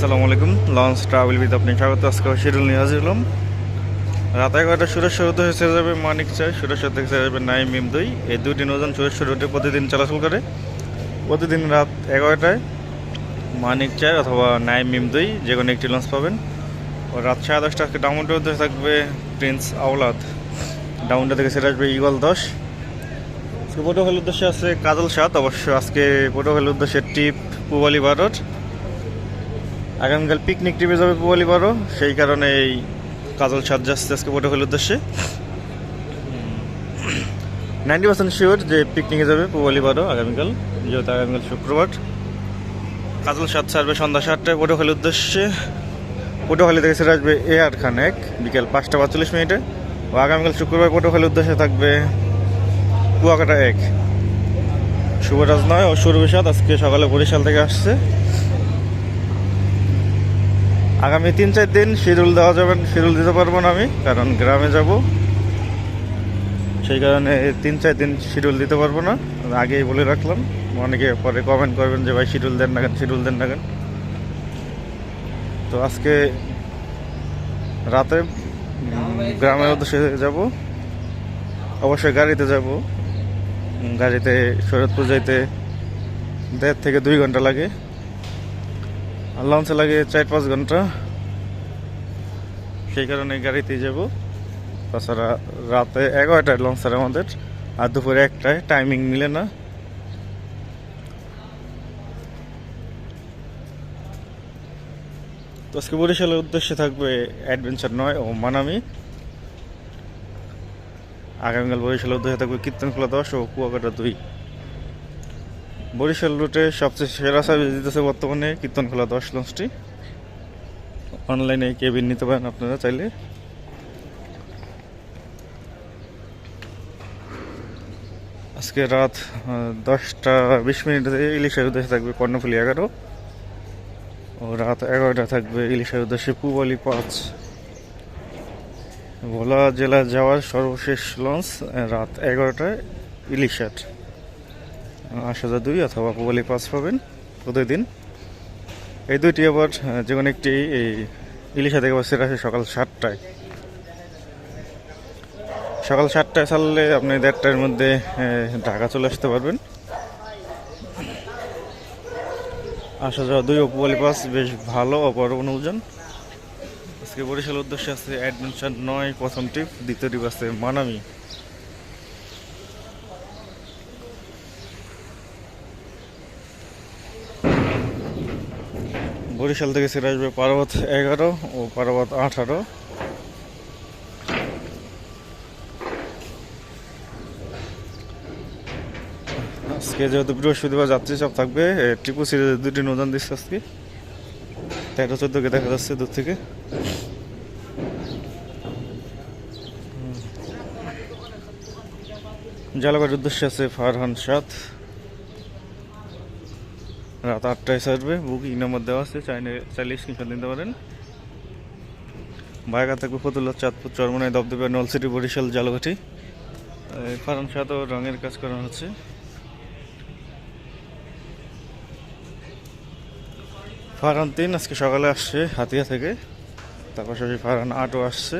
আসসালামু আলাইকুম। Launch travel with আপনি স্বাগত। আজকে শিডিউল নিয়ে হাজির হলাম। রাত এগারোটা সুরেশ্বর রুটে ছেড়ে যাবে মানিক চাই সুরেশ্বর থেকে ছেড়ে যাবে নাইম মিমদই এই দুটি নৌযান সুরেশ্বর রুটে প্রতিদিন চলাচল করে। প্রতিদিন রাত এগারোটায় মানিক চাই অথবা নাইম মিমদই যে কোনো একটি লঞ্চ পাবেন। ও রাত সাড়ে দশটা আজকে ডাউনটার উদ্দেশ্যে থাকবে প্রিন্স আওলাদ ডাউনটা থেকে ছেড়ে আসবে ইগল দশ। পটুয়াখালীর উদ্দেশ্যে আছে কাজল সাত। অবশ্য আজকে পটুয়াখালীর উদ্দেশ্যে টিপ পুবালি ভারত আগামীকাল পিকনিক ট্রিপে যাবে বারো সেই কারণে এই কাজল সাত যাচ্ছে আজকে পটুয়াখালীর উদ্দেশ্যে। নাইনটি পার্সেন্ট শিওর যে পিকনিকে যাবে বারো আগামীকাল, যেহেতু আগামীকাল শুক্রবার। কাজল সাত ছাড়বে সন্ধ্যা সাতটায় পটুয়াখালীর উদ্দেশ্যে। পটুয়াখালী থেকে ছেড়ে আসবে এ আর খান এক, বিকেল পাঁচটা পাঁচচল্লিশ মিনিটে। ও আগামীকাল শুক্রবার পটুয়াখালীর উদ্দেশ্যে থাকবে কুয়াকাটা এক। শুভরাজ নয় ও সুরবিষাদ আজকে সকালে বরিশাল থেকে আসছে। আগামী তিন, চার দিন শিডিউল দেওয়া যাবে, শিডিউল দিতে পারব না আমি, কারণ গ্রামে যাব। সেই কারণে তিন, চার দিন শিডিউল দিতে পারব না, আগেই বলে রাখলাম। অনেকে পরে কমেন্ট করবেন যে, ভাই, শিডিউল দেন না কেন? শিডিউল দেন না কেন? তো আজকে রাতে গ্রামের উদ্দেশ্যে যাব। অবশ্যই গাড়িতে যাব। গাড়িতে শরৎপুর যাইতে দেড় থেকে দুই ঘণ্টা লাগে। লঞ্চে লাগে চার পাঁচ ঘণ্টা। সেই কারণে গাড়িতেই যাব। তাছাড়া রাতে এগারোটায় লঞ্চ আমাদের, আর দুপুরে একটায়। টাইমিং মিলে না। তো আজকে বরিশালের উদ্দেশ্যে থাকবে অ্যাডভেঞ্চার নয় ও মানামি। আগামীকাল বরিশালের উদ্দেশ্যে থাকবে কীর্তনখোলা দশ ও কুয়াকাটা দুই। বরিশাল রুটে সবচেয়ে সেরা সার্ভিস দিতেছে বর্তমানে কীর্তনখোলা দশ লঞ্চটি। অনলাইনে কেবিন নিতে পারেন আপনারা চাইলে। আজকে রাত দশটা বিশ মিনিটে ইলিশের উদ্দেশ্যে থাকবে কর্ণফুলি এগারো। ও রাত এগারোটা থাকবে ইলিশের উদ্দেশ্যে পুবালি পাঁচ। ভোলা জেলা যাওয়ার সর্বশেষ লঞ্চ রাত এগারোটায় ইলিশাট আসা দুই অথবা পুবালি পাঁচ পাবেন প্রতিদিন। এই দুইটি আবার যে কোনো একটি, এই ইলিশা থেকে বাসের আসে সকাল সাতটায়। সকাল সাতটায় ছাড়লে আপনি দেড়টার মধ্যে ঢাকা চলে আসতে পারবেন। আসা যাওয়া দুই পুবালি পাস, বেশ ভালো অপর অনুজন। আজকে বরিশালের উদ্দেশ্যে আছে অ্যাডভেঞ্চার নয়, প্রথম টিপ, দ্বিতীয় টিপ আছে মানামি। বরিশাল থেকে ছেড়ে আসবে পার্বত এগারো ও পার্বত আঠারো। আজকে যেহেতু বৃহস্পতিবার যাত্রী সব থাকবে টিপু সিরিজের দুটি নদান দিচ্ছে আজকে। তেরো, চোদ্দকে দেখা যাচ্ছে দূর থেকে। জালাবাড়ির উদ্দেশ্যে আছে ফারহান সাত রাত আটটায় সারবে বুকিং নাম্বার দেওয়া আছে, চাইলে চাইলে স্ক্রিনশট নিতে পারেন। বাইকা থাকবে ফতুল্লা, চাঁদপুর চরমনায় দবদবে নলসিটি বরিশাল জালঘাটি ফারান সাত রঙের কাজ করানো হচ্ছে। ফারান তিন, আজকে সকালে আসছে হাতিয়া থেকে। তার পাশাপাশি ফারান আটও আসছে।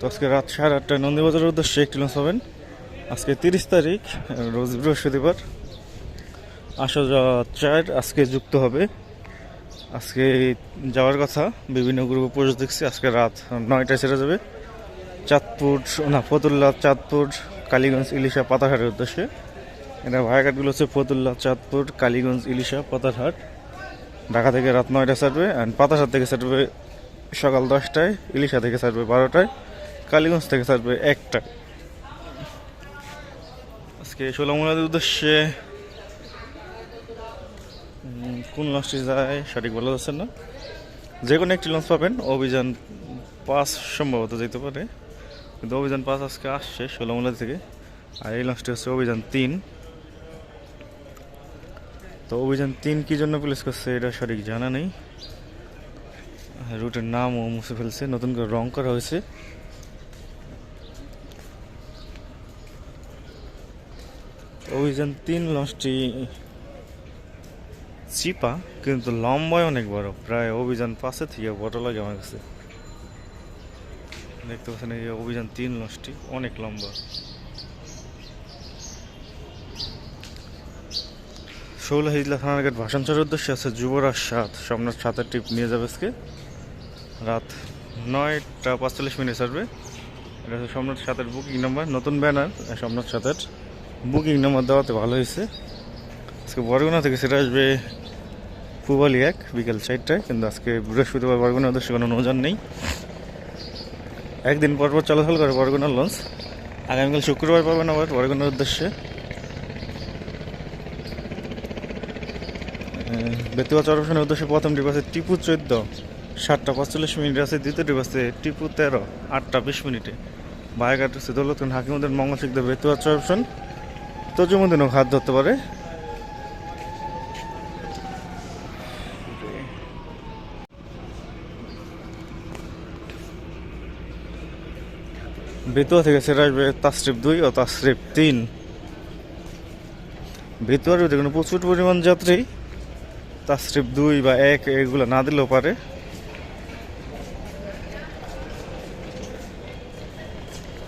তো আজকে রাত সাড়ে আটটায় নন্দীবাজারের উদ্দেশ্যে একটি লঞ্চ হবেন আজকে তিরিশ তারিখ, রোজ বৃহস্পতিবার। আসা চার, আজকে যুক্ত হবে। আজকে যাওয়ার কথা, বিভিন্ন গ্রুপে পোস্ট দেখছি, আজকে রাত নয়টায় ছেড়ে যাবে। চাঁদপুর না ফতুল্লা, চাঁদপুর, কালীগঞ্জ, ইলিশা, পাতারহাটের উদ্দেশ্যে। এটা ভায়াঘাটগুলো হচ্ছে ফতুল্লা, চাঁদপুর, কালীগঞ্জ, ইলিশা, পাতারহাট। ঢাকা থেকে রাত নয়টা ছাড়বে অ্যান্ড পাতারহাট থেকে ছাড়বে সকাল দশটায়, ইলিশা থেকে ছাড়বে বারোটায়। কালীগঞ্জ থেকে ছাড়বে একটা। আজকে সোলামুলাদের উদ্দেশ্যে কোন লঞ্চটি যায় সঠিক বলা যাচ্ছে না। যে কোনো একটি লঞ্চ পাবেন, অভিযান পাস সম্ভবত যেতে পারে। কিন্তু অভিযান পাস আজকে আসছে ষোলোমূলা থেকে, আর এই লঞ্চটি হচ্ছে অভিযান তিন। তো অভিযান তিন কি জন্য প্লেস করছে, এটা সঠিক জানা নেই। রুটের নামও মুছে ফেলছে, নতুন করে রং করা হয়েছে। অভিযান তিন লঞ্চটি চিপা, কিন্তু লম্বায় অনেক বড়। প্রায় অভিযান পাশে থেকে বড় লাগে আমার কাছে। দেখতে পাচ্ছেন এই অভিযান তিন লঞ্চটি অনেক লম্বা। ষোলো হিজলা থানার গেট ভাষণ চড়ার উদ্দেশ্যে আছে যুবরাজ সাত। সম্রাট সাতের ট্রিপ নিয়ে যাবে আজকে। রাত নয়টা পাঁচচল্লিশ মিনিট আসবে এটা হচ্ছে সম্রাট সাতের বুকিং নাম্বার নতুন ব্যানার সম্রাট সাতের। বুকিং নাম্বার দেওয়াতে ভালো হয়েছে। আজকে বরগুনা থেকে সেটা আসবে পুবালি এক, বিকেল চারটায়, কিন্তু আজকে বৃহস্পতিবার বরগুনা উদ্দেশ্যে কোনো নৌযান নেই। একদিন পর পর চলাচল করে বরগুনার লঞ্চ আগামীকাল শুক্রবার পাবেন আবার বরগুনার উদ্দেশ্যে। বেতুয়া চরপশনের উদ্দেশ্যে প্রথম ট্রিপ আছে টিপু চোদ্দ, সাতটা পঁয়তাল্লিশ মিনিট আছে। দ্বিতীয় আছে টিপু তেরো, আটটা বিশ মিনিটে। হচ্ছে দৌলতখান হাকিমুদ্দিন মঙ্গল শিখদের বেতুয়া চরপশন তজুমুদ্দিনও হাত ধরতে পারে। বেতুয়া থেকে সেটা আসবে তাসরিফ দুই ও তাসরিফ তিন। বেতুয়ার দেখুন প্রচুর পরিমাণ যাত্রী। তাসরিফ দুই বা এক এগুলো না দিলেও পারে।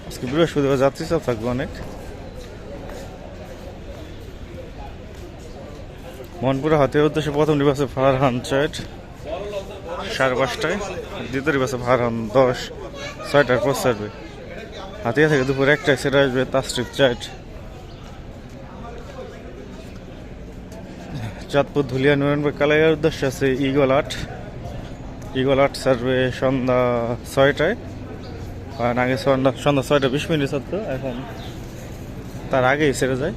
আজকে বৃহস্পতিবার যাত্রী চাপ থাকবে অনেক। মনপুরা হাতের উদ্দেশ্যে প্রথম ডিবাসে ফারহান চাইট সাড়ে পাঁচটায়। দ্বিতীয় ডিবাসে ফারহান দশ ছয়টার পর ছাড়বে হাতিয়া থেকে দুপুর একটায় সেটা আসবে তাসরিফ চাইট চাঁদপুর ধুলিয়া নুরেনবাগ কালাইয়ার উদ্দেশ্যে আছে ইগল আট। ইগল আট সার্ভে সন্ধ্যা ছয়টায়। কারণ আগে সন্ধ্যা সন্ধ্যা ছয়টা বিশ মিনিট থাকতো এখন তার আগেই সেরে যায়।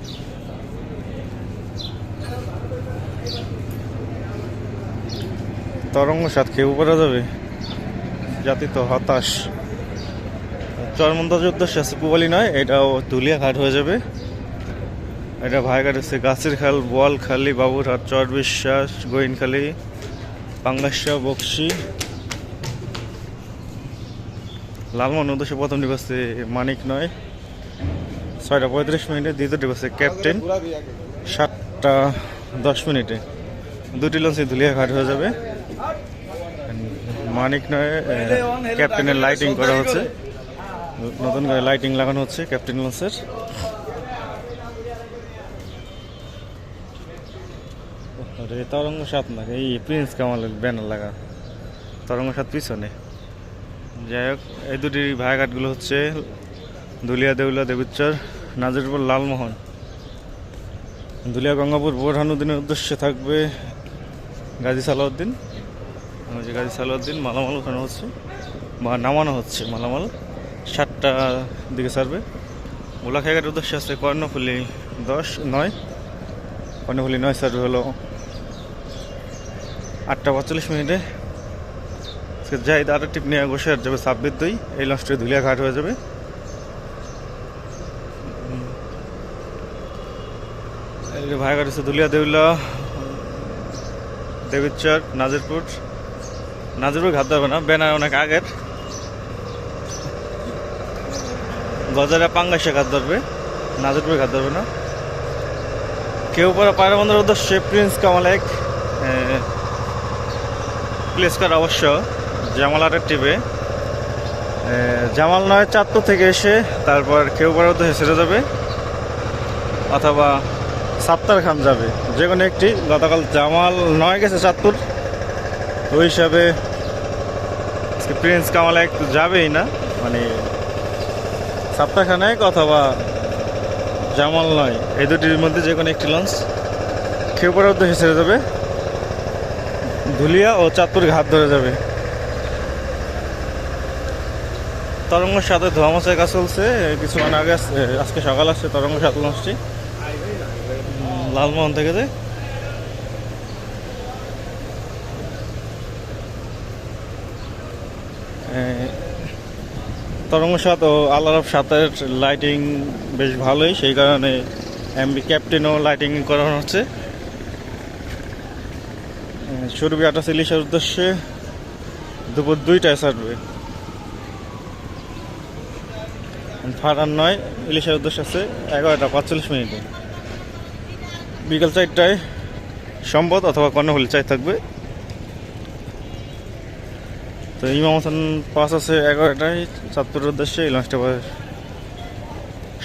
তরঙ্গ সাত খেয়ে উপরে যাবে। জাতি তো হতাশ। চরমন্দাজের উদ্দেশ্যে আছে পুবালি নয়, এটাও ধুলিয়া ঘাট হয়ে যাবে। এটা ভাইঘাট হচ্ছে গাছের খাল বোয়ালখালি বাবুরহাট, চর বিশ্বাস গোয়েনখালি পাঙ্গাসা, বক্সি। লালমোহন উদ্দেশ্যে প্রথম ডিবাসে মানিক নয়। ছয়টা পঁয়ত্রিশ মিনিটে দ্বিতীয় ডিবাসে ক্যাপ্টেন। সাতটা দশ মিনিটে। দুটি লঞ্চে ধুলিয়া ঘাট হয়ে যাবে। মানিক নয় ক্যাপ্টেনের লাইটিং করা হচ্ছে। নতুন করে লাইটিং লাগানো হচ্ছে ক্যাপ্টেন লঞ্চের। তরঙ্গ সাত না এই প্রিন্স কামালের ব্যানার লাগা। তরঙ্গ সাত পিছনে। যাই হোক, এই দুটি ভাইঘাটগুলো হচ্ছে দুলিয়া দেউলা দেবীচর নাজিরপুর লালমোহন। দুলিয়া গঙ্গাপুর বোরহানুদ্দিনের উদ্দেশ্যে থাকবে গাজী সালাউদ্দিন। যে গাজী সালাউদ্দিন মালামাল ওখানে হচ্ছে, বা নামানো হচ্ছে মালামাল, সাতটা দিকে ছাড়বে। গোলাখাইঘাটের উদ্দেশ্যে আছে, কর্ণফুলি দশ, নয়। কর্ণফুলি নয় সার্ভে হলো আটটা পঁয়তাল্লিশ মিনিটে। যাই আরেক টিপ নিয়ে আর যাবে সাব্বির দুই, এই লঞ্চটি ধুলিয়া ঘাট হয়ে যাবে। ভাইঘাট হচ্ছে ধুলিয়া দেউলা দেবীচর নাজিরপুর। নাজিরপুর ঘাট ধরবে না ব্যানার অনেক আগের। গজারা পাঙ্গাসে ঘাট ধরবে নাজিরপুর ঘাট ধরবে না। কেউ পরে পায়রা বন্ধের উদ্দেশ্যে প্রিন্স কামাল এক প্লেস করা অবশ্য জামাল আটের টিপে জামাল নয়, চাঁদপুর থেকে এসে তারপর কেউ পরে উদ্দেশ্যে সেরে যাবে অথবা সাত্তার খান যাবে। যে কোনো একটি, গতকাল জামাল নয় গেছে চাঁদপুর। ওই হিসাবে প্রিন্স কামাল এক যাবেই না মানে সাপ্তাহ খান এক অথবা জামাল নয়, এই দুটির মধ্যে যে কোনো একটি লঞ্চ খেউপাড়ার উদ্দেশ্যে ছেড়ে যাবে। ধুলিয়া ও চাঁদপুর ঘাট ধরে যাবে। তরঙ্গের সাথে ধোয়া মোছার কাজ চলছে, কিছুক্ষণ আগে আজকে সকাল আসছে তরঙ্গ সাত লঞ্চটি লালমোহন থেকে যে তরঙ্গ সাত ও আল্লাহ সাতের লাইটিং বেশ ভালোই, সেই কারণে এমবি ক্যাপ্টেনও লাইটিং করানো হচ্ছে। সুরভি আঠাশ ইলিশের উদ্দেশ্যে দুপুর দুইটায় ছাড়বে। ফারান নয়, ইলিশের উদ্দেশ্য আছে এগারোটা পাঁচচল্লিশ মিনিটে। বিকাল চারটায় সম্পদ অথবা কর্ণফুলি চাই থাকবে। তো ইমাম হাসান পাস আছে এগারোটায় চাঁদপুরের উদ্দেশ্যে, এই লঞ্চটা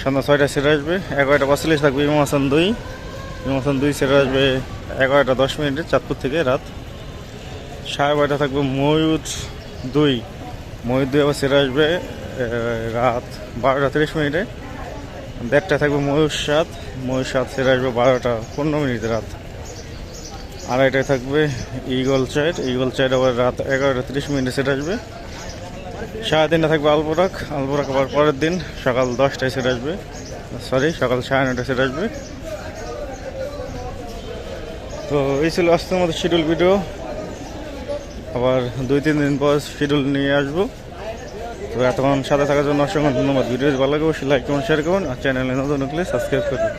সন্ধ্যা ছয়টায় সেরে আসবে। এগারোটা পাঁচচল্লিশ থাকবে ইমাম হাসান দুই। ইমাম হাসান দুই সেরে আসবে এগারোটা দশ মিনিটে, চাঁদপুর থেকে রাত সাড়ে বারোটা থাকবে ময়ূর দুই। ময়ূর দুই আবার সেরে আসবে রাত বারোটা তিরিশ মিনিটে। দেড়টা থাকবে ময়ূর সাত। ময়ূর সাত সেরে আসবে বারোটা পনেরো মিনিটে রাত। আড়াইটায় থাকবে ইগল চাইট ইগল চাইট আবার রাত এগারোটা তিরিশ মিনিটে সেরে আসবে। সাড়ে তিনটা থাকবে আলবোরাক আলবোরাক আবার পরের দিন সকাল দশটায় সেরে আসবে। সরি সকাল সাড়ে নটায় সেরে আসবে। তো এই ছিল আজকের মতো শিডিউল ভিডিও আবার দুই, তিন দিন পর শিডিউল নিয়ে আসব। তো এতক্ষণ সাথে থাকার জন্য অসংখ্য ধন্যবাদ। ভিডিও ভালো লাগে অবশ্যই লাইক কমেন্ট শেয়ার করুন। আর চ্যানেলে নতুন সাবস্ক্রাইব করবেন